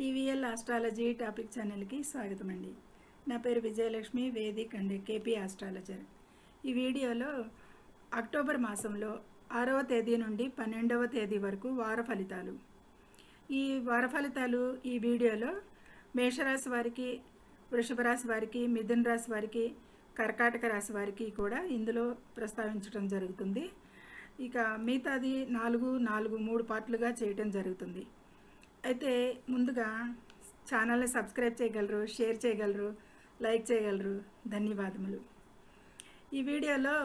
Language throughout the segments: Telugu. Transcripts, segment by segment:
టీవీఎల్ ఆస్ట్రాలజీ టాపిక్ ఛానల్కి స్వాగతం అండి నా పేరు Vijayalakshmi Vedic and KP astrologer. ఈ వీడియోలో అక్టోబర్ మాసంలో ఆరవ తేదీ నుండి పన్నెండవ తేదీ వరకు వార ఫలితాలు. ఈ వార ఫలితాలు ఈ వీడియోలో మేషరాశి వారికి వృషభ రాశి వారికి మిథున రాశి వారికి కర్కాటక రాశి వారికి కూడా ఇందులో ప్రస్తావించడం జరుగుతుంది. ఇక మిగతాది నాలుగు నాలుగు మూడు పార్ట్లుగా చేయటం జరుగుతుంది. అయితే ముందుగా ఛానల్ని సబ్స్క్రైబ్ చేయగలరు షేర్ చేయగలరు లైక్ చేయగలరు. ధన్యవాదములు. ఈ వీడియోలో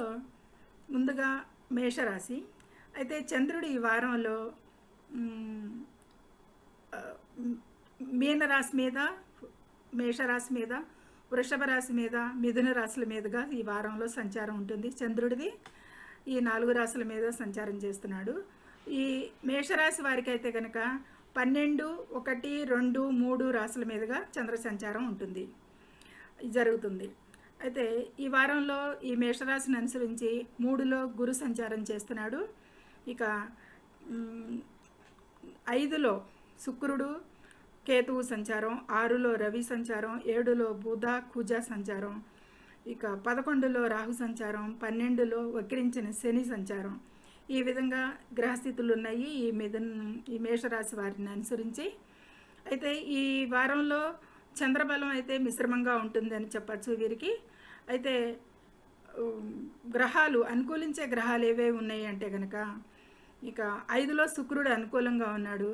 ముందుగా మేషరాశి. అయితే చంద్రుడు ఈ వారంలో మీనరాశి మీద మేషరాశి మీద వృషభ రాశి మీద మిథున రాశుల మీదుగా ఈ వారంలో సంచారం ఉంటుంది. చంద్రుడిది ఈ నాలుగు రాశుల మీద సంచారం చేస్తున్నాడు. ఈ మేషరాశి వారికి అయితే కనుక పన్నెండు ఒకటి రెండు మూడు రాశుల మీదుగా చంద్ర సంచారం ఉంటుంది జరుగుతుంది. అయితే ఈ వారంలో ఈ మేషరాశిని అనుసరించి మూడులో గురు సంచారం చేస్తున్నాడు. ఇక ఐదులో శుక్రుడు కేతువు సంచారం ఆరులో రవి సంచారం ఏడులో బుధ కుజ సంచారం. ఇక పదకొండులో రాహు సంచారం పన్నెండులో వక్రించిన శని సంచారం. ఈ విధంగా గ్రహస్థితులు ఉన్నాయి ఈ మిథున్ ఈ మేషరాశి వారిని అనుసరించి అయితే ఈ వారంలో చంద్రబలం అయితే మిశ్రమంగా ఉంటుంది అని చెప్పచ్చు వీరికి. అయితే గ్రహాలు అనుకూలించే గ్రహాలు ఏవే ఉన్నాయి అంటే కనుక ఇక ఐదులో శుక్రుడు అనుకూలంగా ఉన్నాడు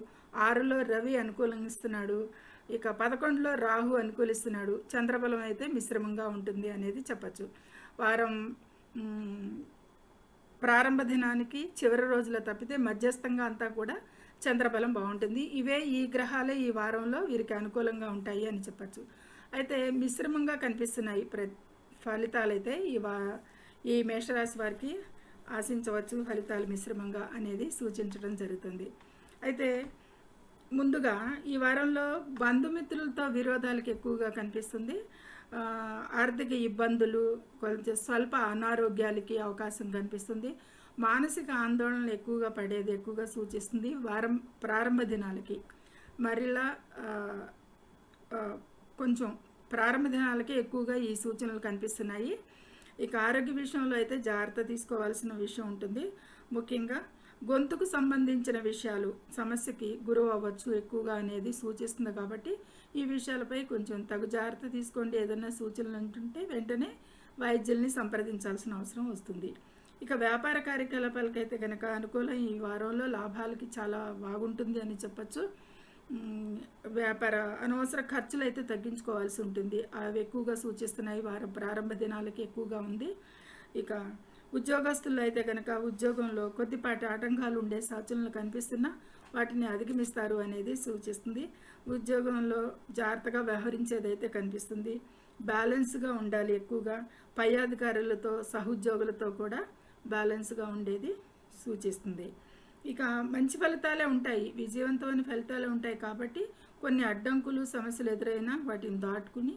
ఆరులో రవి అనుకూలిస్తున్నాడు ఇక పదకొండులో రాహు అనుకూలిస్తున్నాడు చంద్రబలం అయితే మిశ్రమంగా ఉంటుంది అనేది చెప్పచ్చు. వారం ప్రారంభ దినానికి చివరి రోజుల తప్పితే మధ్యస్థంగా అంతా కూడా చంద్రబలం బాగుంటుంది. ఇవే ఈ గ్రహాలే ఈ వారంలో వీరికి అనుకూలంగా ఉంటాయి అని చెప్పచ్చు. అయితే మిశ్రమంగా కనిపిస్తున్నాయి ప్ర ఫలితాలైతే ఈ వా ఈ మేషరాశి వారికి ఆశించవచ్చు ఫలితాలు మిశ్రమంగా అనేది సూచించడం జరుగుతుంది. అయితే ముందుగా ఈ వారంలో బంధుమిత్రులతో విరోధాలకు ఎక్కువగా కనిపిస్తుంది. ఆర్థిక ఇబ్బందులు కొంచెం స్వల్ప అనారోగ్యాలకి అవకాశం కనిపిస్తుంది. మానసిక ఆందోళనలు ఎక్కువగా పడేది ఎక్కువగా సూచిస్తుంది. వారం ప్రారంభ దినాలకి. మరిలా కొంచెం ప్రారంభ దినాలకి ఎక్కువగా ఈ సూచనలు కనిపిస్తున్నాయి. ఇక ఆరోగ్య విషయంలో అయితే జాగ్రత్త తీసుకోవాల్సిన విషయం ఉంటుంది. ముఖ్యంగా గొంతుకు సంబంధించిన విషయాలు సమస్యకి గురువు అవ్వచ్చు ఎక్కువగా అనేది సూచిస్తుంది కాబట్టి ఈ విషయాలపై కొంచెం తగు జాగ్రత్త తీసుకోండి. ఏదైనా సూచనలు ఉంటుంటే వెంటనే వైద్యుల్ని సంప్రదించాల్సిన అవసరం వస్తుంది. ఇక వ్యాపార కార్యకలాపాలకైతే కనుక అనుకూలం ఈ వారంలో లాభాలకి చాలా బాగుంటుంది అని చెప్పచ్చు. వ్యాపార అనవసర ఖర్చులు అయితే తగ్గించుకోవాల్సి ఉంటుంది. అవి ఎక్కువగా సూచిస్తున్నాయి. వారం ప్రారంభ దినాలకి ఎక్కువగా ఉంది. ఇక ఉద్యోగస్తులు అయితే కనుక ఉద్యోగంలో కొద్దిపాటి ఆటంకాలు ఉండే సూచనలు కనిపిస్తున్నా వాటిని అధిగమిస్తారు అనేది సూచిస్తుంది. ఉద్యోగంలో జాగ్రత్తగా వ్యవహరించేదైతే కనిపిస్తుంది. బ్యాలెన్స్గా ఉండాలి ఎక్కువగా. పై అధికారులతో సహోద్యోగులతో కూడా బ్యాలెన్స్గా ఉండేది సూచిస్తుంది. ఇక మంచి ఫలితాలే ఉంటాయి. విజయవంతమైన ఫలితాలే ఉంటాయి కాబట్టి కొన్ని అడ్డంకులు సమస్యలు ఎదురైనా వాటిని దాటుకుని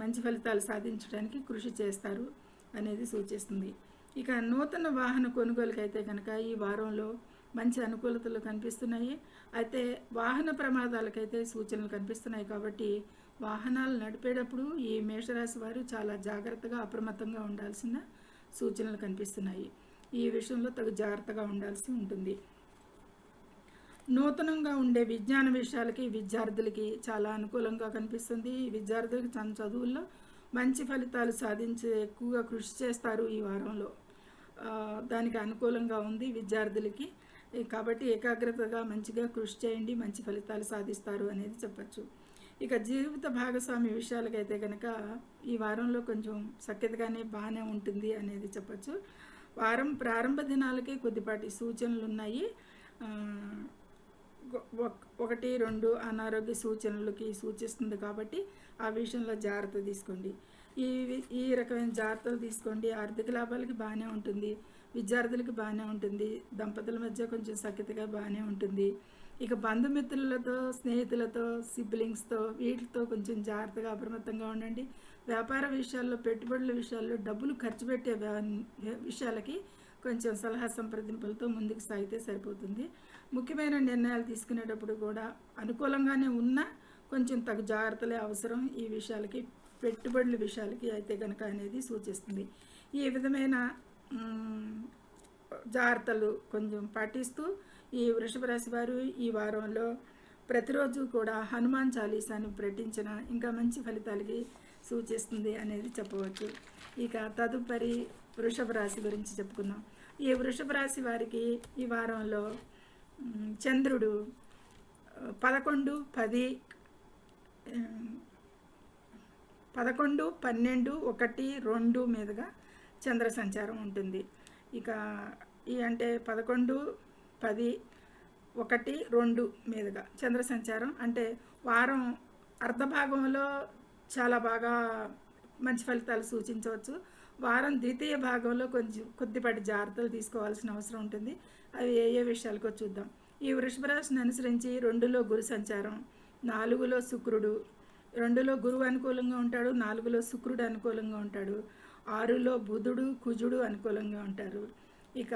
మంచి ఫలితాలు సాధించడానికి కృషి చేస్తారు. అనేది సూచిస్తుంది. ఇక నూతన వాహన కొనుగోలుకైతే కనుక ఈ వారంలో మంచి అనుకూలతలు కనిపిస్తున్నాయి. అయితే వాహన ప్రమాదాలకైతే సూచనలు కనిపిస్తున్నాయి కాబట్టి వాహనాలు నడిపేటప్పుడు ఈ మేషరాశి వారు చాలా జాగ్రత్తగా అప్రమత్తంగా ఉండాల్సిన సూచనలు కనిపిస్తున్నాయి. ఈ విషయంలో తగు జాగ్రత్తగా ఉండాల్సి ఉంటుంది. నూతనంగా ఉండే విజ్ఞాన విషయాలకి విద్యార్థులకి చాలా అనుకూలంగా కనిపిస్తుంది. ఈ విద్యార్థులకి తన చదువుల్లో మంచి ఫలితాలు సాధించే ఎక్కువగా కృషి చేస్తారు ఈ వారంలో. దానికి అనుకూలంగా ఉంది విద్యార్థులకి. కాబట్టి ఏకాగ్రతగా మంచిగా కృషి చేయండి మంచి ఫలితాలు సాధిస్తారు అనేది చెప్పచ్చు. ఇక జీవిత భాగస్వామి విషయాలకైతే కనుక ఈ వారంలో కొంచెం సఖ్యతగానే బాగానే ఉంటుంది అనేది చెప్పచ్చు. వారం ప్రారంభ దినాలకే కొద్దిపాటి సూచనలు ఉన్నాయి. ఒకటి రెండు అనారోగ్య సూచనలకి సూచిస్తుంది కాబట్టి ఆ విషయంలో జాగ్రత్త తీసుకోండి. ఈ ఈ రకమైన జాగ్రత్తలు తీసుకోండి. ఆర్థిక లాభాలకి బాగానే ఉంటుంది. విద్యార్థులకి బాగానే ఉంటుంది. దంపతుల మధ్య కొంచెం సఖ్యతగా బాగానే ఉంటుంది. ఇక బంధుమిత్రులతో స్నేహితులతో సిబ్లింగ్స్తో వీటితో కొంచెం జాగ్రత్తగా అప్రమత్తంగా ఉండండి. వ్యాపార విషయాల్లో పెట్టుబడుల విషయాల్లో డబ్బులు ఖర్చు పెట్టే విషయాలకి కొంచెం సలహా సంప్రదింపులతో ముందుకు సాగితే సరిపోతుంది. ముఖ్యమైన నిర్ణయాలు తీసుకునేటప్పుడు కూడా అనుకూలంగానే ఉన్నా కొంచెం తగు జాగ్రత్తలే అవసరం ఈ విషయాలకి పెట్టుబడుల విషయాలకి అయితే కనుక అనేది సూచిస్తుంది. ఈ విధమైన జాగ్రత్తలు కొంచెం పాటిస్తూ ఈ వృషభ రాశి వారు ఈ వారంలో ప్రతిరోజు కూడా హనుమాన్ చాలీసాను ప్రకటించిన ఇంకా మంచి ఫలితాలకి సూచిస్తుంది అనేది చెప్పవచ్చు. ఇక తదుపరి వృషభ రాశి గురించి చెప్పుకుందాం. ఈ వృషభ రాశి వారికి ఈ వారంలో చంద్రుడు పదకొండు పది పదకొండు పన్నెండు ఒకటి రెండు మీదుగా చంద్ర సంచారం ఉంటుంది. ఇక ఈ అంటే పదకొండు పది ఒకటి రెండు మీదుగా చంద్ర సంచారం అంటే వారం అర్ధభాగంలో చాలా బాగా మంచి ఫలితాలు సూచించవచ్చు. వారం ద్వితీయ భాగంలో కొంచెం కొద్దిపాటి జాగ్రత్తలు తీసుకోవాల్సిన అవసరం ఉంటుంది. అవి ఏ ఏ విషయాలకో చూద్దాం. ఈ వృషభ రాశిని అనుసరించి రెండులో గురు సంచారం నాలుగులో శుక్రుడు రెండులో గురువు అనుకూలంగా ఉంటాడు నాలుగులో శుక్రుడు అనుకూలంగా ఉంటాడు ఆరులో బుధుడు కుజుడు అనుకూలంగా ఉంటారు. ఇక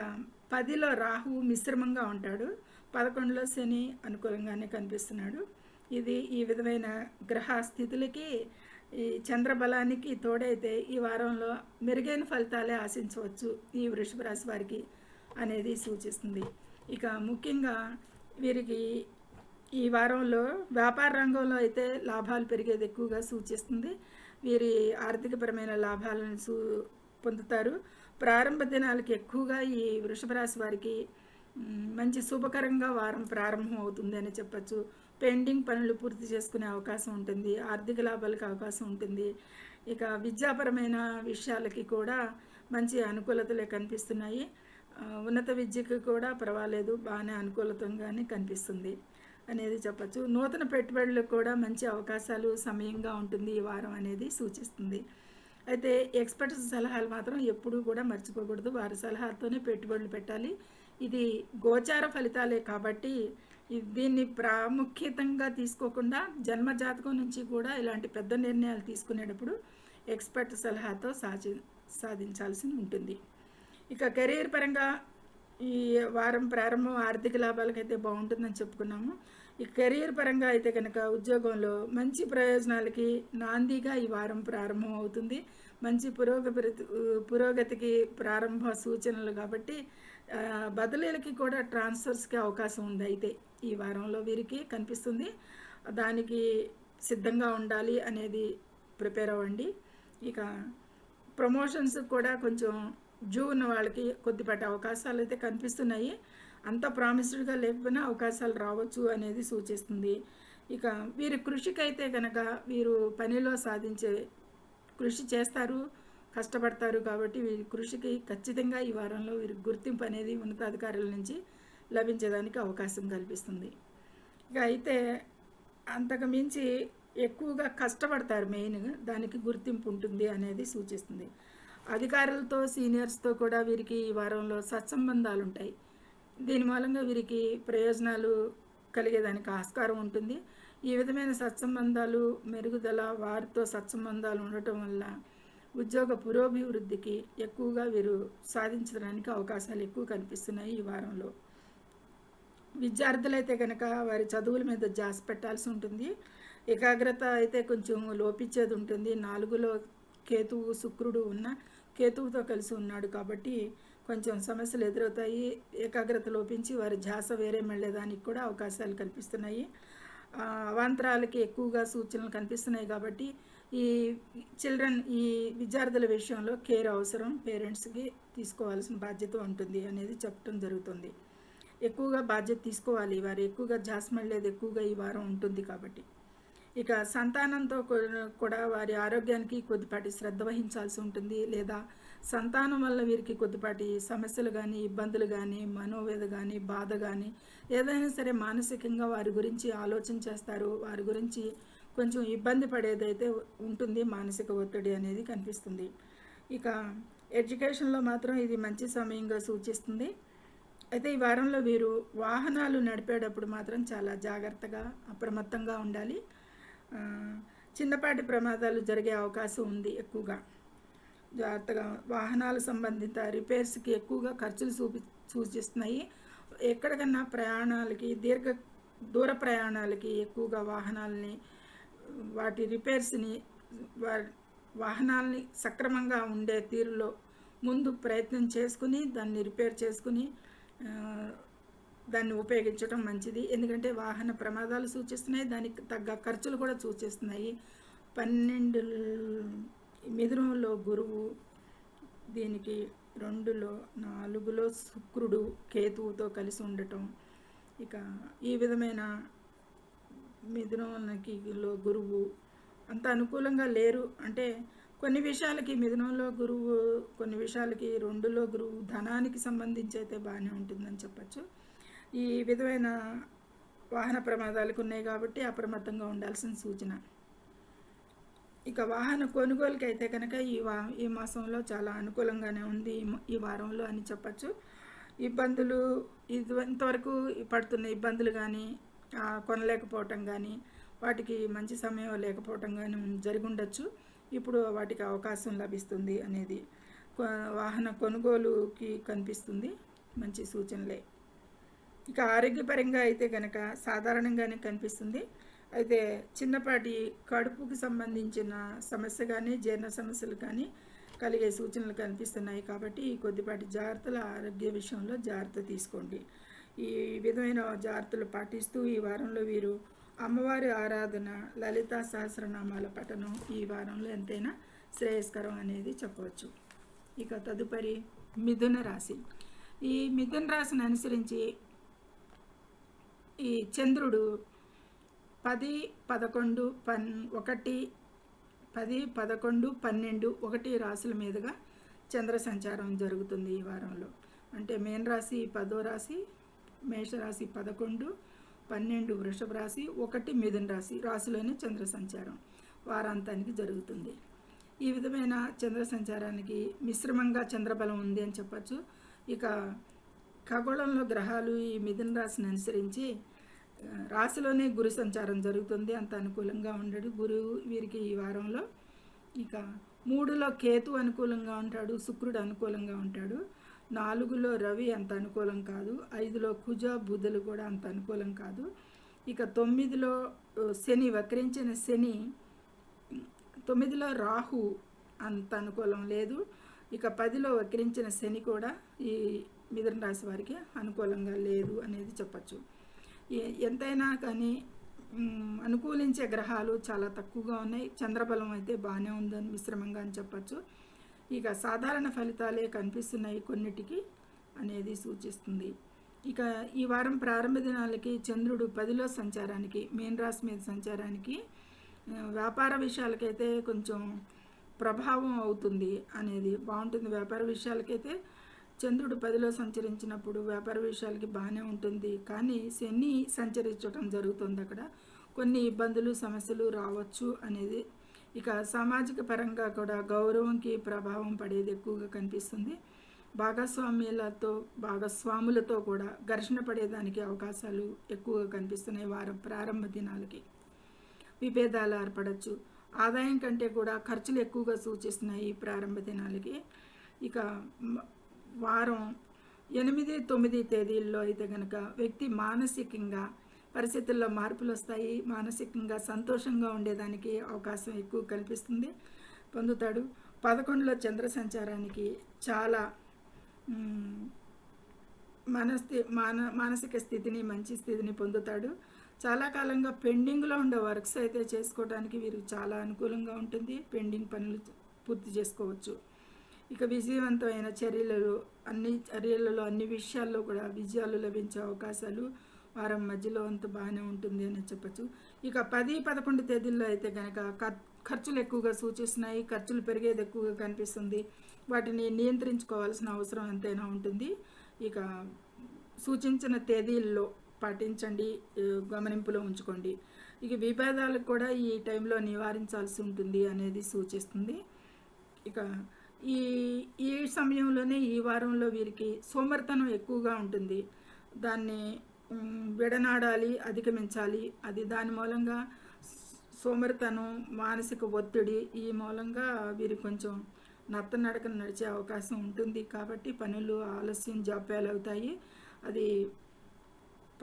పదిలో రాహువు మిశ్రమంగా ఉంటాడు పదకొండులో శని అనుకూలంగానే కనిపిస్తున్నాడు. ఇది ఈ విధమైన గ్రహ స్థితులకి ఈ చంద్రబలానికి తోడైతే ఈ వారంలో మెరుగైన ఫలితాలే ఆశించవచ్చు ఈ వృషభ రాశి వారికి అనేది సూచిస్తుంది. ఇక ముఖ్యంగా వీరికి ఈ వారంలో వ్యాపార రంగంలో అయితే లాభాలు పెరిగేది ఎక్కువగా సూచిస్తుంది. వీరి ఆర్థికపరమైన లాభాలను సూ పొందుతారు. ప్రారంభ దినాలకి ఎక్కువగా ఈ వృషభ రాశి వారికి మంచి శుభకరంగా వారం ప్రారంభం అవుతుంది అని చెప్పచ్చు. పెండింగ్ పనులు పూర్తి చేసుకునే అవకాశం ఉంటుంది. ఆర్థిక లాభాలకు అవకాశం ఉంటుంది. ఇక విద్యాపరమైన విషయాలకి కూడా మంచి అనుకూలతలే కనిపిస్తున్నాయి. ఉన్నత విద్యకు కూడా పర్వాలేదు. బాగానే అనుకూలతంగానే కనిపిస్తుంది. అనేది చెప్పచ్చు. నూతన పెట్టుబడులకు కూడా మంచి అవకాశాలు సమయంగా ఉంటుంది ఈ వారం అనేది సూచిస్తుంది. అయితే ఎక్స్పర్ట్స్ సలహాలు మాత్రం ఎప్పుడూ కూడా మర్చిపోకూడదు. వారి సలహాతోనే పెట్టుబడులు పెట్టాలి. ఇది గోచార ఫలితాలే కాబట్టి దీన్ని ప్రాముఖ్యతంగా తీసుకోకుండా జన్మ జాతకం నుంచి కూడా ఇలాంటి పెద్ద నిర్ణయాలు తీసుకునేటప్పుడు ఎక్స్పర్ట్ సలహాతో సాధి సాధించాల్సి ఉంటుంది. ఇక కెరీర్ పరంగా ఈ వారం ప్రారంభం ఆర్థిక లాభాలకైతే బాగుంటుందని చెప్పుకున్నాము. ఈ కెరీర్ పరంగా అయితే కనుక ఉద్యోగంలో మంచి ప్రయోజనాలకి నాందిగా ఈ వారం ప్రారంభం అవుతుంది. మంచి పురోగతి పురోగతికి ప్రారంభ సూచనలు కాబట్టి బదిలీలకి కూడా ట్రాన్స్ఫర్స్కి అవకాశం ఉంది అయితే ఈ వారంలో వీరికి కనిపిస్తుంది. దానికి సిద్ధంగా ఉండాలి అనేది ప్రిపేర్ అవ్వండి. ఇక ప్రమోషన్స్ కూడా కొంచెం జూ ఉన్న వాళ్ళకి కొద్దిపాటి అవకాశాలు అయితే కనిపిస్తున్నాయి. అంత ప్రామిస్డ్గా లేకపోయినా అవకాశాలు రావచ్చు అనేది సూచిస్తుంది. ఇక వీరి కృషికి అయితే కనుక వీరు పనిలో సాధించే కృషి చేస్తారు కష్టపడతారు కాబట్టి వీరి కృషికి ఖచ్చితంగా ఈ వారంలో వీరికి గుర్తింపు అనేది ఉన్నతాధికారుల నుంచి లభించడానికి అవకాశం కల్పిస్తుంది. ఇక అయితే అంతకు మించి ఎక్కువగా కష్టపడతారు మెయిన్గా దానికి గుర్తింపు ఉంటుంది అనేది సూచిస్తుంది. అధికారులతో సీనియర్స్తో కూడా వీరికి ఈ వారంలో సత్సంబంధాలు ఉంటాయి దీని మూలంగా వీరికి ప్రయోజనాలు కలిగేదానికి ఆస్కారం ఉంటుంది. ఈ విధమైన సత్సంబంధాలు మెరుగుదల వారితో సత్సంబంధాలు ఉండటం వల్ల ఉద్యోగ పురోభివృద్ధికి ఎక్కువగా వీరు సాధించడానికి అవకాశాలు ఎక్కువ కనిపిస్తున్నాయి ఈ వారంలో. విద్యార్థులైతే కనుక వారి చదువుల మీద జాస్ పెట్టాల్సి ఉంటుంది. ఏకాగ్రత అయితే కొంచెం లోపించేది ఉంటుంది. నాలుగులో కేతువు శుక్రుడు ఉన్న కేతువుతో కలిసి ఉన్నాడు కాబట్టి కొంచెం సమస్యలు ఎదురవుతాయి ఏకాగ్రత లోపించి వారి ధ్యాస వేరే మళ్ళేదానికి కూడా అవకాశాలు కల్పిస్తున్నాయి అవాంతరాలకి ఎక్కువగా సూచనలు కనిపిస్తున్నాయి కాబట్టి ఈ చిల్డ్రన్ ఈ విద్యార్థుల విషయంలో కేర్ అవసరం పేరెంట్స్కి తీసుకోవాల్సిన బాధ్యత ఉంటుంది అనేది చెప్పడం జరుగుతుంది. ఎక్కువగా బాధ్యత తీసుకోవాలి వారు ఎక్కువగా జాస్మళ్ళేది ఎక్కువగా ఈ వారం ఉంటుంది కాబట్టి. ఇక సంతానంతో కూడా వారి ఆరోగ్యానికి కొద్దిపాటి శ్రద్ధ వహించాల్సి ఉంటుంది. లేదా సంతానం వల్ల వీరికి కొద్దిపాటి సమస్యలు కానీ ఇబ్బందులు కానీ మనోవేద కానీ బాధ కానీ ఏదైనా సరే మానసికంగా వారి గురించి ఆలోచన చేస్తారు. వారి గురించి కొంచెం ఇబ్బంది పడేదైతే ఉంటుంది మానసిక ఒత్తిడి అనేది కనిపిస్తుంది. ఇక ఎడ్యుకేషన్లో మాత్రం ఇది మంచి సమయంగా సూచిస్తుంది. అయితే ఈ వారంలో వీరు వాహనాలు నడిపేటప్పుడు మాత్రం చాలా జాగ్రత్తగా అప్రమత్తంగా ఉండాలి. చిన్నపాటి ప్రమాదాలు జరిగే అవకాశం ఉంది ఎక్కువగా. జాగ్రత్తగా వాహనాలు సంబంధిత రిపేర్స్కి ఎక్కువగా ఖర్చులు చూపి సూచిస్తున్నాయి. ఎక్కడికన్నా ప్రయాణాలకి దీర్ఘ దూర ప్రయాణాలకి ఎక్కువగా వాహనాలని వాటి రిపేర్స్ని వా- వాహనాల్ని సక్రమంగా ఉండే తీరులో ముందు ప్రయత్నం చేసుకుని దాన్ని రిపేర్ చేసుకుని దాన్ని ఉపయోగించడం మంచిది. ఎందుకంటే వాహన ప్రమాదాలు సూచిస్తున్నాయి. దానికి తగ్గ ఖర్చులు కూడా సూచిస్తున్నాయి. పన్నెండు మిథునంలో గురువు దీనికి రెండులో నాలుగులో శుక్రుడు కేతువుతో కలిసి ఉండటం. ఇక ఈ విధమైన మిథునంకి లో గురువు అంత అనుకూలంగా లేరు. అంటే కొన్ని విషయాలకి మిథునంలో గురువు కొన్ని విషయాలకి రెండులో గురువు ధనానికి సంబంధించి అయితే బాగానే ఉంటుందని చెప్పచ్చు. ఈ విధమైన వాహన ప్రమాదాలకు ఉన్నాయి కాబట్టి అప్రమత్తంగా ఉండాల్సిన సూచన. ఇక వాహన కొనుగోలుకి అయితే కనుక ఈ వా ఈ మాసంలో చాలా అనుకూలంగానే ఉంది. ఈ ఈ వారంలో అని చెప్పచ్చు. ఇబ్బందులు ఇది ఇంతవరకు పడుతున్న ఇబ్బందులు కానీ కొనలేకపోవటం కానీ వాటికి మంచి సమయం లేకపోవటం కానీ జరిగి ఉండొచ్చు ఇప్పుడు వాటికి అవకాశం లభిస్తుంది అనేది. వాహన కొనుగోలుకి కనిపిస్తుంది. మంచి సూచనలే. ఇక ఆరోగ్యపరంగా అయితే కనుక సాధారణంగానే కనిపిస్తుంది. అయితే చిన్నపాటి కడుపుకి సంబంధించిన సమస్య కానీ జీర్ణ సమస్యలు కానీ కలిగే సూచనలు కనిపిస్తున్నాయి కాబట్టి ఈ కొద్దిపాటి జాగ్రత్తల ఆరోగ్య విషయంలో జాగ్రత్త తీసుకోండి. ఈ విధమైన జాగ్రత్తలు పాటిస్తూ ఈ వారంలో వీరు అమ్మవారి ఆరాధన లలితా సహస్రనామాల పఠనం ఈ వారంలో ఎంతైనా శ్రేయస్కరం అనేది చెప్పవచ్చు. ఇక తదుపరి మిథున రాశి. ఈ మిథున రాశిని అనుసరించి ఈ చంద్రుడు పది పదకొండు పన్ ఒకటి పది పదకొండు పన్నెండు ఒకటి రాశుల మీదుగా చంద్ర సంచారం జరుగుతుంది ఈ వారంలో. అంటే మేన్ రాశి పదో రాశి మేషరాశి పదకొండు పన్నెండు వృషభ రాశి ఒకటి మిథున రాశి రాశిలోనే చంద్ర సంచారం వారాంతానికి జరుగుతుంది. ఈ విధమైన చంద్ర సంచారానికి మిశ్రమంగా చంద్రబలం ఉంది అని చెప్పచ్చు. ఇక ఖగోళంలో గ్రహాలు ఈ మిథున రాశిని అనుసరించి రాశిలోనే గురు సంచారం జరుగుతుంది అంత అనుకూలంగా ఉండడు. గురువు వీరికి ఈ వారంలో ఇక మూడులో కేతు అనుకూలంగా ఉంటాడు శుక్రుడు అనుకూలంగా ఉంటాడు నాలుగులో రవి అంత అనుకూలం కాదు ఐదులో కుజ బుధులు కూడా అంత అనుకూలం కాదు. ఇక తొమ్మిదిలో శని వక్రించిన శని తొమ్మిదిలో రాహు అంత అనుకూలం లేదు. ఇక పదిలో వక్రించిన శని కూడా ఈ మిథున రాశి వారికి అనుకూలంగా లేదు అనేది చెప్పచ్చు. ఏ- ఎంతైనా కానీ అనుకూలించే గ్రహాలు చాలా తక్కువగా ఉన్నాయి. చంద్రబలం అయితే బాగానే ఉందని మిశ్రమంగా అని చెప్పచ్చు. ఇక సాధారణ ఫలితాలే కనిపిస్తున్నాయి కొన్నిటికి అనేది సూచిస్తుంది. ఇక ఈ వారం ప్రారంభ దినాలకి చంద్రుడు పదిలో సంచారానికి మెయిన్ రాశి మీద సంచారానికి వ్యాపార విషయాలకైతే కొంచెం ప్రభావం అవుతుంది అనేది బాగుంటుంది. వ్యాపార విషయాలకైతే చంద్రుడు పదిలో సంచరించినప్పుడు వ్యాపార విషయాలకి బాగానే ఉంటుంది. కానీ శని సంచరించడం జరుగుతుంది అక్కడ. కొన్ని ఇబ్బందులు సమస్యలు రావచ్చు అనేది. ఇక సామాజిక పరంగా కూడా గౌరవంకి ప్రభావం పడేది ఎక్కువగా కనిపిస్తుంది. భాగస్వామ్యులతో భాగస్వాములతో కూడా ఘర్షణ పడేదానికి అవకాశాలు ఎక్కువగా కనిపిస్తున్నాయి వారం ప్రారంభ దినాలకి. విభేదాలు ఏర్పడచ్చు. ఆదాయం కంటే కూడా ఖర్చులు ఎక్కువగా సూచిస్తున్నాయి ఈ ప్రారంభ దినాలకి. ఇక వారం ఎనిమిది తొమ్మిది తేదీల్లో అయితే కనుక వ్యక్తి మానసికంగా పరిస్థితుల్లో మార్పులు వస్తాయి మానసికంగా సంతోషంగా ఉండేదానికి అవకాశం ఎక్కువ కల్పిస్తుంది. పొందుతాడు. పదకొండులో చంద్ర సంచారానికి చాలా మనస్థి మాన మానసిక స్థితిని మంచి స్థితిని పొందుతాడు. చాలా కాలంగా పెండింగ్లో ఉండే వర్క్స్ అయితే చేసుకోవడానికి వీరికి చాలా అనుకూలంగా ఉంటుంది. పెండింగ్ పనులు పూర్తి చేసుకోవచ్చు. ఇక విజయవంతమైన చర్యలలో అన్ని చర్యలలో అన్ని విషయాల్లో కూడా విజయాలు లభించే అవకాశాలు వారం మధ్యలో అంత బాగానే ఉంటుంది అని చెప్పచ్చు. ఇక పది పదకొండు తేదీల్లో అయితే కనుక ఖర్చులు ఎక్కువగా సూచిస్తున్నాయి ఖర్చులు పెరిగేది ఎక్కువగా కనిపిస్తుంది. వాటిని నియంత్రించుకోవాల్సిన అవసరం ఎంతైనా ఉంటుంది. ఇక సూచించిన తేదీల్లో పాటించండి గమనింపులో ఉంచుకోండి. ఇక విభేదాలకు కూడా ఈ టైంలో నివారించాల్సి ఉంటుంది అనేది సూచిస్తుంది. ఇక ఈ ఈ సమయంలోనే ఈ వారంలో వీరికి సోమర్తనం ఎక్కువగా ఉంటుంది. దాన్ని విడనాడాలి అధిగమించాలి. అది దాని మూలంగా సోమరితనం మానసిక ఒత్తిడి ఈ మూలంగా వీరు కొంచెం నత్తనడకన నడిచే అవకాశం ఉంటుంది. కాబట్టి పనులు ఆలస్యం జాప్యాలు అవుతాయి అది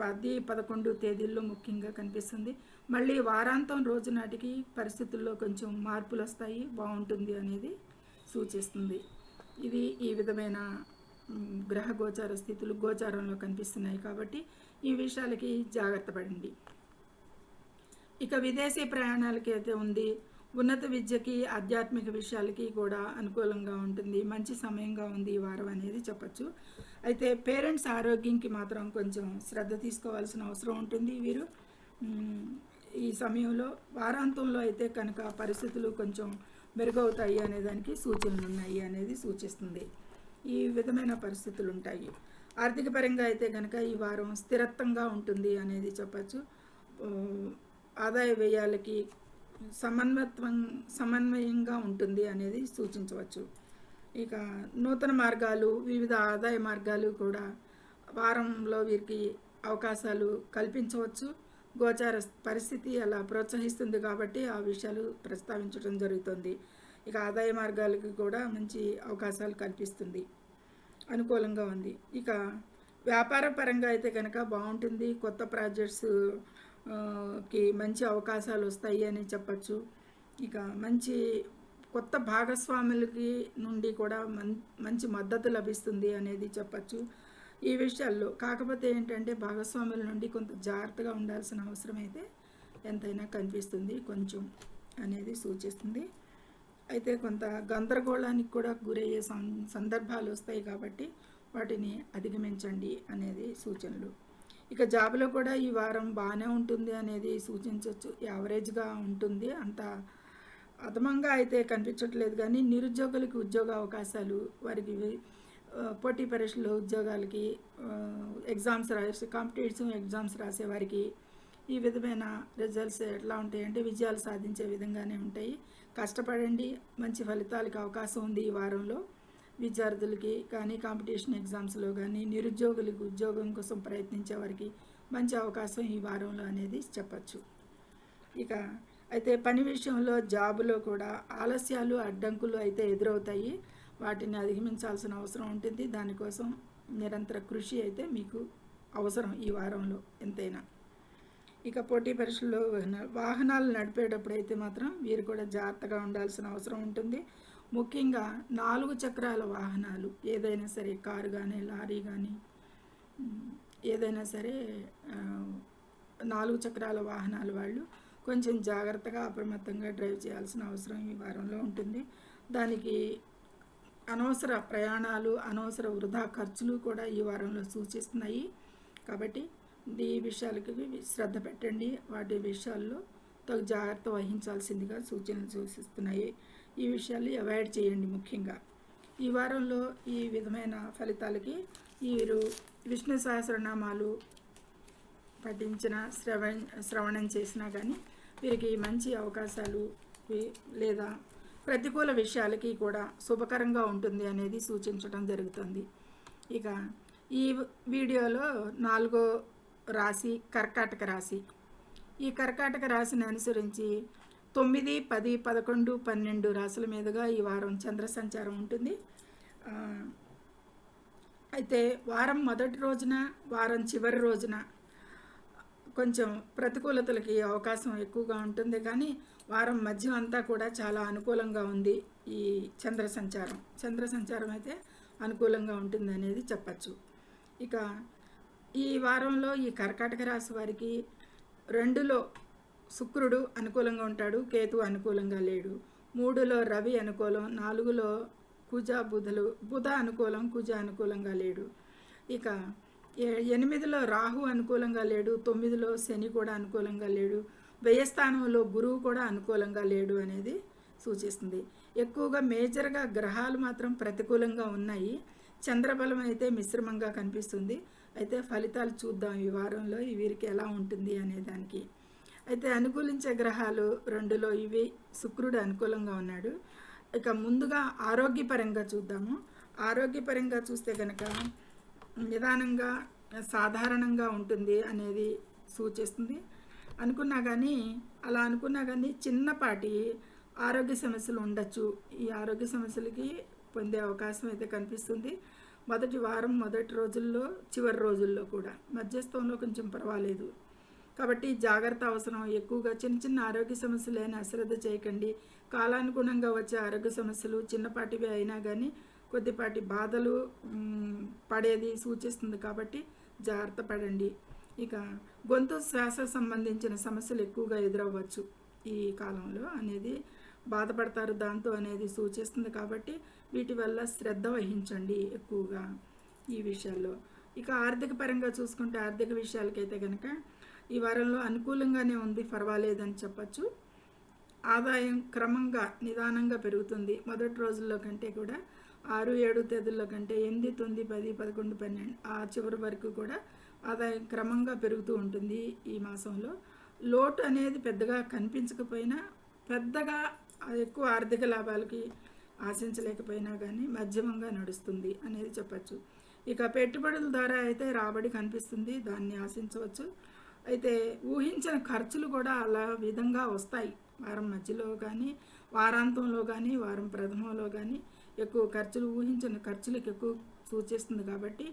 పది పదకొండు తేదీల్లో ముఖ్యంగా కనిపిస్తుంది. మళ్ళీ వారాంతం రోజు నాటికి పరిస్థితుల్లో కొంచెం మార్పులు వస్తాయి బాగుంటుంది అనేది సూచిస్తుంది. ఇది ఈ విధమైన గ్రహ గోచార స్థితులు గోచారంలో కనిపిస్తున్నాయి కాబట్టి ఈ విషయాలకి జాగ్రత్త పడండి. ఇక విదేశీ ప్రయాణాలకి అయితే ఉంది. ఉన్నత విద్యకి ఆధ్యాత్మిక విషయాలకి కూడా అనుకూలంగా ఉంటుంది. మంచి సమయంగా ఉంది ఈ వారం అనేది చెప్పచ్చు. అయితే పేరెంట్స్ ఆరోగ్యంకి మాత్రం కొంచెం శ్రద్ధ తీసుకోవాల్సిన అవసరం ఉంటుంది. వీరు ఈ సమయంలో వారాంతంలో అయితే కనుక పరిస్థితులు కొంచెం మెరుగవుతాయి అనే దానికి సూచనలు ఉన్నాయి అనేది సూచిస్తుంది. ఈ విధమైన పరిస్థితులు ఉంటాయి ఆర్థిక పరంగా అయితే కనుక ఈ వారం స్థిరత్వంగా ఉంటుంది అనేది చెప్పచ్చు. ఆదాయ వ్యయాలకి సమన్వత్వం సమన్వయంగా ఉంటుంది అనేది సూచించవచ్చు. ఇక నూతన మార్గాలు వివిధ ఆదాయ మార్గాలు కూడా వారంలో వీరికి అవకాశాలు కల్పించవచ్చు. గోచార పరిస్థితి అలా ప్రోత్సహిస్తుంది కాబట్టి ఆ విషయాలు ప్రస్తావించడం జరుగుతుంది. ఇక ఆదాయ మార్గాలకి కూడా మంచి అవకాశాలు కల్పిస్తుంది అనుకూలంగా ఉంది. ఇక వ్యాపార పరంగా అయితే కనుక బాగుంటుంది. కొత్త ప్రాజెక్ట్స్కి మంచి అవకాశాలు వస్తాయి అని చెప్పచ్చు. ఇక మంచి కొత్త భాగస్వాములకి నుండి కూడా మం మంచి మద్దతు లభిస్తుంది అనేది చెప్పచ్చు. ఈ విషయాల్లో కాకపోతే ఏంటంటే భాగస్వాముల నుండి కొంత జాగ్రత్తగా ఉండాల్సిన అవసరం అయితే ఎంతైనా కనిపిస్తుంది కొంచెం అనేది సూచిస్తుంది. అయితే కొంత గందరగోళానికి కూడా గురయ్యే సందర్భాలు వస్తాయి కాబట్టి వాటిని అధిగమించండి అనేది సూచనలు. ఇక జాబ్లో కూడా ఈ వారం బాగానే ఉంటుంది అనేది సూచించవచ్చు యావరేజ్గా ఉంటుంది. అంత అదమంగా అయితే కనిపించట్లేదు. కానీ నిరుద్యోగులకి ఉద్యోగ అవకాశాలు వారికి పోటీ పరీక్షలు ఉద్యోగాలకి ఎగ్జామ్స్ రాసే కాంపిటేటివ్ ఎగ్జామ్స్ రాసే వారికి ఈ విధమైన రిజల్ట్స్ ఎట్లా ఉంటాయంటే విజయాలు సాధించే విధంగానే ఉంటాయి. కష్టపడండి మంచి ఫలితాలకి అవకాశం ఉంది ఈ వారంలో. విద్యార్థులకి కానీ కాంపిటీషన్ ఎగ్జామ్స్లో కానీ నిరుద్యోగులకు ఉద్యోగం కోసం ప్రయత్నించే వారికి మంచి అవకాశం ఈ వారంలో అనేది చెప్పచ్చు. ఇక అయితే పని విషయంలో జాబులో కూడా ఆలస్యాలు అడ్డంకులు అయితే ఎదురవుతాయి. వాటిని అధిగమించాల్సిన అవసరం ఉంటుంది. దానికోసం నిరంతర కృషి అయితే మీకు అవసరం ఈ వారంలో ఎంతైనా. ఇక పోటీ పరీక్షల్లో వాహనాలు నడిపేటప్పుడు అయితే మాత్రం వీరు కూడా జాగ్రత్తగా ఉండాల్సిన అవసరం ఉంటుంది. ముఖ్యంగా నాలుగు చక్రాల వాహనాలు ఏదైనా సరే కారు కానీ లారీ కానీ ఏదైనా సరే నాలుగు చక్రాల వాహనాలు వాళ్ళు కొంచెం జాగ్రత్తగా అప్రమత్తంగా డ్రైవ్ చేయాల్సిన అవసరం ఈ వారంలో ఉంటుంది. దానికి అనవసర ప్రయాణాలు అనవసర వృధా ఖర్చులు కూడా ఈ వారంలో సూచిస్తున్నాయి. కాబట్టి ఈ విషయాలకి శ్రద్ధ పెట్టండి. వాటి విషయాల్లో తగు జాగ్రత్త వహించాల్సిందిగా సూచనలు సూచిస్తున్నాయి. ఈ విషయాలు అవాయిడ్ చేయండి ముఖ్యంగా. ఈ వారంలో ఈ విధమైన ఫలితాలకి వీరు విష్ణు సహస్రనామాలు పఠించిన శ్రవ శ్రవణం చేసినా కానీ వీరికి మంచి అవకాశాలు లేదా ప్రతికూల విషయాలకి కూడా శుభకరంగా ఉంటుంది అనేది సూచించడం జరుగుతుంది. ఇక ఈ వీడియోలో నాలుగో రాశి కర్కాటక రాశి. ఈ కర్కాటక రాశిని అనుసరించి తొమ్మిది పది పదకొండు పన్నెండు రాశుల మీదుగా ఈ వారం చంద్ర సంచారం ఉంటుంది. అయితే వారం మొదటి రోజున వారం చివరి రోజున కొంచెం ప్రతికూలతలకి అవకాశం ఎక్కువగా ఉంటుంది. కానీ వారం మధ్యం అంతా కూడా చాలా అనుకూలంగా ఉంది ఈ చంద్ర సంచారం. చంద్ర సంచారం అయితే అనుకూలంగా ఉంటుంది అనేది చెప్పచ్చు. ఇక ఈ వారంలో ఈ కర్కాటక రాశి వారికి రెండులో శుక్రుడు అనుకూలంగా ఉంటాడు కేతు అనుకూలంగా లేడు. మూడులో రవి అనుకూలం నాలుగులో కుజ బుధలు బుధ అనుకూలం కుజ అనుకూలంగా లేడు. ఇక ఎనిమిదిలో రాహు అనుకూలంగా లేడు తొమ్మిదిలో శని కూడా అనుకూలంగా లేడు వ్యయస్థానంలో గురువు కూడా అనుకూలంగా లేడు అనేది సూచిస్తుంది. ఎక్కువగా మేజర్గా గ్రహాలు మాత్రం ప్రతికూలంగా ఉన్నాయి. చంద్రబలం అయితే మిశ్రమంగా కనిపిస్తుంది. అయితే ఫలితాలు చూద్దాం ఈ వారంలో వీరికి ఎలా ఉంటుంది అనే దానికి. అయితే అనుకూలించే గ్రహాలు రెండులో ఇవి. శుక్రుడు అనుకూలంగా ఉన్నాడు. ఇక ముందుగా ఆరోగ్యపరంగా చూద్దాము. ఆరోగ్యపరంగా చూస్తే కనుక నిదానంగా సాధారణంగా ఉంటుంది అనేది సూచిస్తుంది. అనుకున్నా కానీ అలా అనుకున్నా కానీ చిన్నపాటి ఆరోగ్య సమస్యలు ఉండొచ్చు. ఈ ఆరోగ్య సమస్యలకి పొందే అవకాశం అయితే కనిపిస్తుంది. మొదటి వారం మొదటి రోజుల్లో చివరి రోజుల్లో కూడా. మధ్యస్థంలో కొంచెం పర్వాలేదు. కాబట్టి జాగ్రత్త అవసరం. ఎక్కువగా చిన్న చిన్న ఆరోగ్య సమస్యలైనా అశ్రద్ధ చేయకండి. కాలానుగుణంగా వచ్చే ఆరోగ్య సమస్యలు చిన్నపాటివి అయినా కానీ కొద్దిపాటి బాధలు పడేది సూచిస్తుంది కాబట్టి జాగ్రత్త పడండి. ఇక గొంతు శ్వాస సంబంధించిన సమస్యలు ఎక్కువగా ఎదురవ్వచ్చు ఈ కాలంలో అనేది. బాధపడతారు దాంతో అనేది సూచిస్తుంది కాబట్టి వీటి వల్ల శ్రద్ధ వహించండి ఎక్కువగా ఈ విషయాల్లో. ఇక ఆర్థిక పరంగా చూసుకుంటే ఆర్థిక విషయాలకైతే కనుక ఈ వారంలో అనుకూలంగానే ఉంది పర్వాలేదని చెప్పచ్చు. ఆదాయం క్రమంగా నిదానంగా పెరుగుతుంది. మొదటి రోజుల్లో కంటే కూడా ఆరు ఏడు తేదీల్లో కంటే ఎనిమిది తొమ్మిది పది పదకొండు పన్నెండు ఆ చివరి వరకు కూడా ఆదాయం క్రమంగా పెరుగుతూ ఉంటుంది ఈ మాసంలో. లోటు అనేది పెద్దగా కనిపించకపోయినా పెద్దగా ఎక్కువ ఆర్థిక లాభాలకి ఆశించలేకపోయినా కానీ మధ్యమంగా నడుస్తుంది అనేది చెప్పచ్చు. ఇక పెట్టుబడుల ద్వారా అయితే రాబడి కనిపిస్తుంది దాన్ని ఆశించవచ్చు. అయితే ఊహించిన ఖర్చులు కూడా అలా విధంగా వస్తాయి. వారం మధ్యలో కానీ వారాంతంలో కానీ వారం ప్రథమంలో కానీ ఎక్కువ ఖర్చులు ఊహించిన ఖర్చులకు ఎక్కువ సూచిస్తుంది కాబట్టి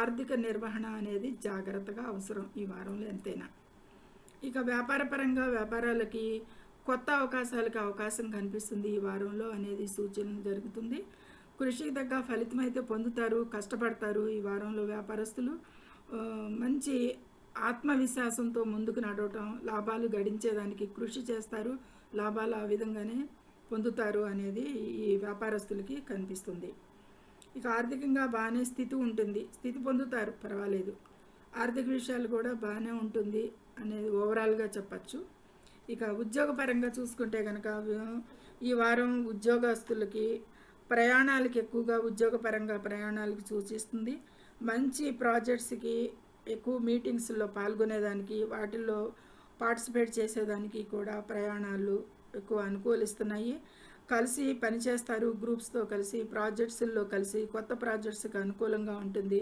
ఆర్థిక నిర్వహణ అనేది జాగ్రత్తగా అవసరం ఈ వారంలో ఎంతైనా. ఇక వ్యాపారపరంగా వ్యాపారాలకి కొత్త అవకాశాలకు అవకాశం కనిపిస్తుంది ఈ వారంలో అనేది సూచన జరుగుతుంది. కృషికి తగ్గ ఫలితం అయితే పొందుతారు కష్టపడతారు ఈ వారంలో వ్యాపారస్తులు. మంచి ఆత్మవిశ్వాసంతో ముందుకు నడవటం లాభాలు గడించేదానికి కృషి చేస్తారు లాభాలు ఆ విధంగానే పొందుతారు అనేది ఈ వ్యాపారస్తులకి కనిపిస్తుంది. ఇక ఆర్థికంగా బాగానే స్థితి ఉంటుంది. స్థితి పొందుతారు పర్వాలేదు. ఆర్థిక విషయాలు కూడా బాగానే ఉంటుంది అనేది ఓవరాల్గా చెప్పచ్చు. ఇక ఉద్యోగపరంగా చూసుకుంటే కనుక ఈ వారం ఉద్యోగస్తులకి ప్రయాణాలకి ఎక్కువగా ఉద్యోగపరంగా ప్రయాణాలకు సూచిస్తుంది. మంచి ప్రాజెక్ట్స్కి ఎక్కువ మీటింగ్స్లో పాల్గొనేదానికి వాటిల్లో పార్టిసిపేట్ చేసేదానికి కూడా ప్రయాణాలు ఎక్కువ అనుకూలిస్తున్నాయి. కలిసి పనిచేస్తారు గ్రూప్స్తో కలిసి ప్రాజెక్ట్స్లో కలిసి కొత్త ప్రాజెక్ట్స్కి అనుకూలంగా ఉంటుంది.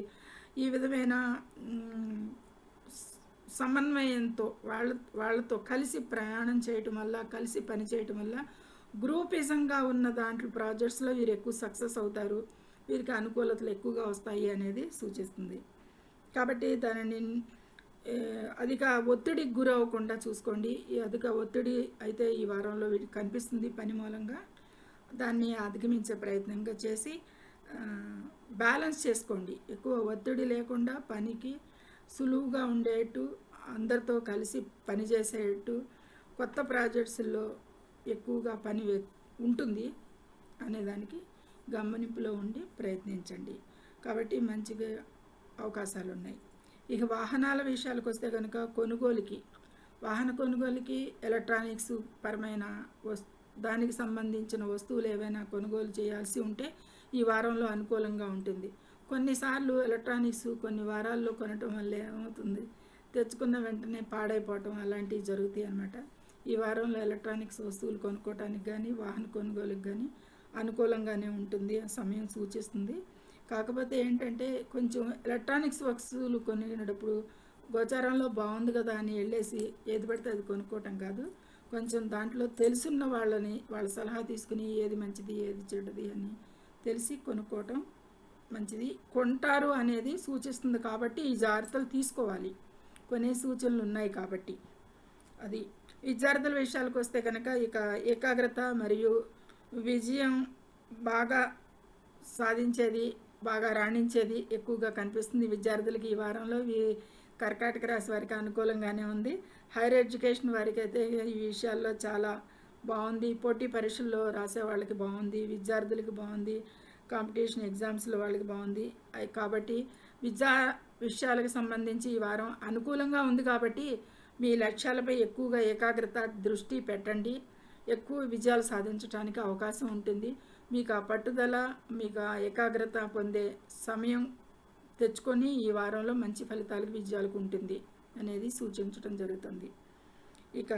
ఈ విధమైన సమన్వయంతో వాళ్ళ వాళ్ళతో కలిసి ప్రయాణం చేయటం వల్ల కలిసి పని చేయటం వల్ల గ్రూపిజంగా ఉన్న దాంట్లో ప్రాజెక్ట్స్లో వీరు ఎక్కువ సక్సెస్ అవుతారు. వీరికి అనుకూలతలు ఎక్కువగా వస్తాయి అనేది సూచిస్తుంది. కాబట్టి దానిని అధిక ఒత్తిడికి గురవ్వకుండా చూసుకోండి. ఈ అధిక ఒత్తిడి అయితే ఈ వారంలో వీటికి కనిపిస్తుంది పని మూలంగా. దాన్ని అధిగమించే ప్రయత్నంగా చేసి బ్యాలెన్స్ చేసుకోండి. ఎక్కువ ఒత్తిడి లేకుండా పనికి సులువుగా ఉండేట్టు అందరితో కలిసి పనిచేసేట్టు కొత్త ప్రాజెక్ట్స్లో ఎక్కువగా పని ఉంటుంది అనేదానికి గమనింపులో ఉండి ప్రయత్నించండి. కాబట్టి మంచిగా అవకాశాలు ఉన్నాయి ఇక వాహనాల విషయాలకు వస్తే కనుక కొనుగోలుకి వాహన కొనుగోలుకి ఎలక్ట్రానిక్స్ పరమైన వస్తు దానికి సంబంధించిన వస్తువులు ఏవైనా కొనుగోలు చేయాల్సి ఉంటే ఈ వారంలో అనుకూలంగా ఉంటుంది. కొన్నిసార్లు ఎలక్ట్రానిక్స్ కొన్ని వారాల్లో కొనటం వల్ల ఏమవుతుంది? తెచ్చుకున్న వెంటనే పాడైపోవటం అలాంటివి జరుగుతాయి అన్నమాట. ఈ వారంలో ఎలక్ట్రానిక్స్ వస్తువులు కొనుక్కోవటానికి కానీ వాహన కొనుగోలుకి కానీ అనుకూలంగానే ఉంటుంది సమయం సూచిస్తుంది. కాకపోతే ఏంటంటే కొంచెం ఎలక్ట్రానిక్స్ వస్తువులు కొనినప్పుడు గోచారంలో బాగుంది కదా అని వెళ్ళేసి ఏది పడితే అది కొనుక్కోవటం కాదు. కొంచెం దాంట్లో తెలుసున్న వాళ్ళని వాళ్ళ సలహా తీసుకుని ఏది మంచిది ఏది చెడ్డది అని తెలిసి కొనుక్కోవటం మంచిది. కొంటారు అనేది సూచిస్తుంది కాబట్టి ఈ జాగ్రత్తలు తీసుకోవాలి. కొనే సూచనలు ఉన్నాయి కాబట్టి. అది విద్యార్థుల విషయాలకు వస్తే కనుక ఇక ఏకాగ్రత మరియు విజయం బాగా సాధించేది బాగా రాణించేది ఎక్కువగా కనిపిస్తుంది విద్యార్థులకి ఈ వారంలో. కర్కాటక రాశి వారికి అనుకూలంగానే ఉంది. హైయర్ ఎడ్యుకేషన్ వారికి అయితే ఈ విషయాల్లో చాలా బాగుంది. పోటీ పరీక్షల్లో రాసే వాళ్ళకి బాగుంది. విద్యార్థులకి బాగుంది. కాంపిటీషన్ ఎగ్జామ్స్లో వాళ్ళకి బాగుంది. కాబట్టి విద్యా విషయాలకు సంబంధించి ఈ వారం అనుకూలంగా ఉంది కాబట్టి మీ లక్ష్యాలపై ఎక్కువగా ఏకాగ్రత దృష్టి పెట్టండి. ఎక్కువ విజయాలు సాధించడానికి అవకాశం ఉంటుంది. మీకు ఆ పట్టుదల మీకు ఆ ఏకాగ్రత పొందే సమయం తెచ్చుకొని ఈ వారంలో మంచి ఫలితాలకు విజయాలకు ఉంటుంది. అనేది సూచించడం జరుగుతుంది. ఇక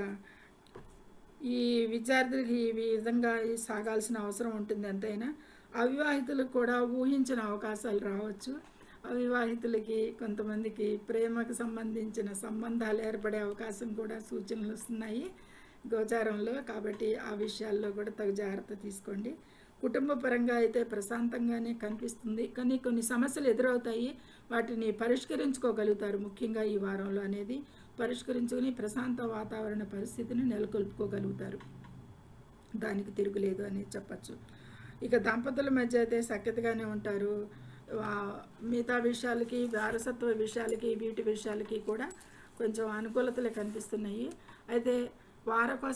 ఈ విద్యార్థులకి ఈ విధంగా సాగాల్సిన అవసరం ఉంటుంది ఎంతైనా. అవివాహితులకు కూడా ఊహించిన అవకాశాలు రావచ్చు. అవివాహితులకి కొంతమందికి ప్రేమకు సంబంధించిన సంబంధాలు ఏర్పడే అవకాశం కూడా సూచనలు వస్తున్నాయి గోచారంలో. కాబట్టి ఆ విషయాల్లో కూడా తగు జాగ్రత్త తీసుకోండి. కుటుంబ పరంగా అయితే ప్రశాంతంగానే కనిపిస్తుంది. కానీ కొన్ని సమస్యలు ఎదురవుతాయి. వాటిని పరిష్కరించుకోగలుగుతారు ముఖ్యంగా ఈ వారంలో అనేది. పరిష్కరించుకుని ప్రశాంత వాతావరణ పరిస్థితిని నెలకొల్పుకోగలుగుతారు. దానికి తిరుగులేదు అని చెప్పచ్చు. ఇక దంపతుల మధ్య అయితే సఖ్యతగానే ఉంటారు. మిగతా విషయాలకి వారసత్వ విషయాలకి వీటి విషయాలకి కూడా కొంచెం అనుకూలతలే కనిపిస్తున్నాయి. అయితే వారక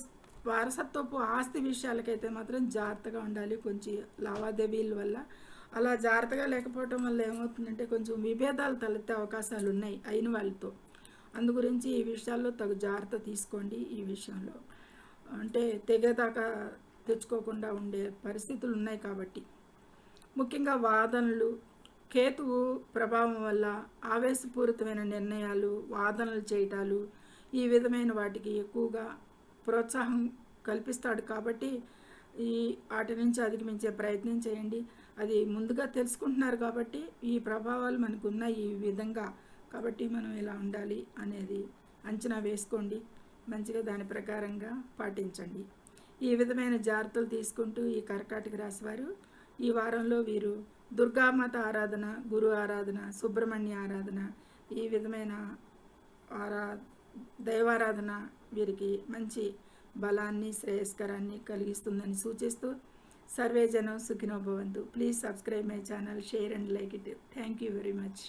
వారసత్వపు ఆస్తి విషయాలకైతే మాత్రం జాగ్రత్తగా ఉండాలి. కొంచెం లావాదేవీల వల్ల. అలా జాగ్రత్తగా లేకపోవటం వల్ల ఏమవుతుందంటే కొంచెం విభేదాలు తలెత్తే అవకాశాలు ఉన్నాయి అయిన వాళ్ళతో. అందు గురించి ఈ విషయాల్లో తగు జాగ్రత్త తీసుకోండి ఈ విషయంలో. అంటే తెగేదాకా తెచ్చుకోకుండా ఉండే పరిస్థితులు ఉన్నాయి కాబట్టి. ముఖ్యంగా వాదనలు కేతువు ప్రభావం వల్ల ఆవేశపూరితమైన నిర్ణయాలు వాదనలు చేయటాలు ఈ విధమైన వాటికి ఎక్కువగా ప్రోత్సాహం కల్పిస్తాడు కాబట్టి ఈ వాటి నుంచి అధిగమించే ప్రయత్నం చేయండి. అది ముందుగా తెలుసుకుంటున్నారు కాబట్టి ఈ ప్రభావాలు మనకు ఉన్నాయి ఈ విధంగా. కాబట్టి మనం ఇలా ఉండాలి అనేది అంచనా వేసుకోండి. మంచిగా దాని ప్రకారంగా పాటించండి. ఈ విధమైన జాగ్రత్తలు తీసుకుంటూ ఈ కర్కాటక రాశి వారు ఈ వారంలో వీరు దుర్గామాత ఆరాధన గురు ఆరాధన సుబ్రహ్మణ్య ఆరాధన ఈ విధమైన ఆరా దైవారాధన వీరికి మంచి బలాన్ని శ్రేయస్కరాన్ని కలిగిస్తుందని సూచిస్తూ సర్వేజనం Sukhinobhavantu. Please subscribe my channel share and like it thank you very much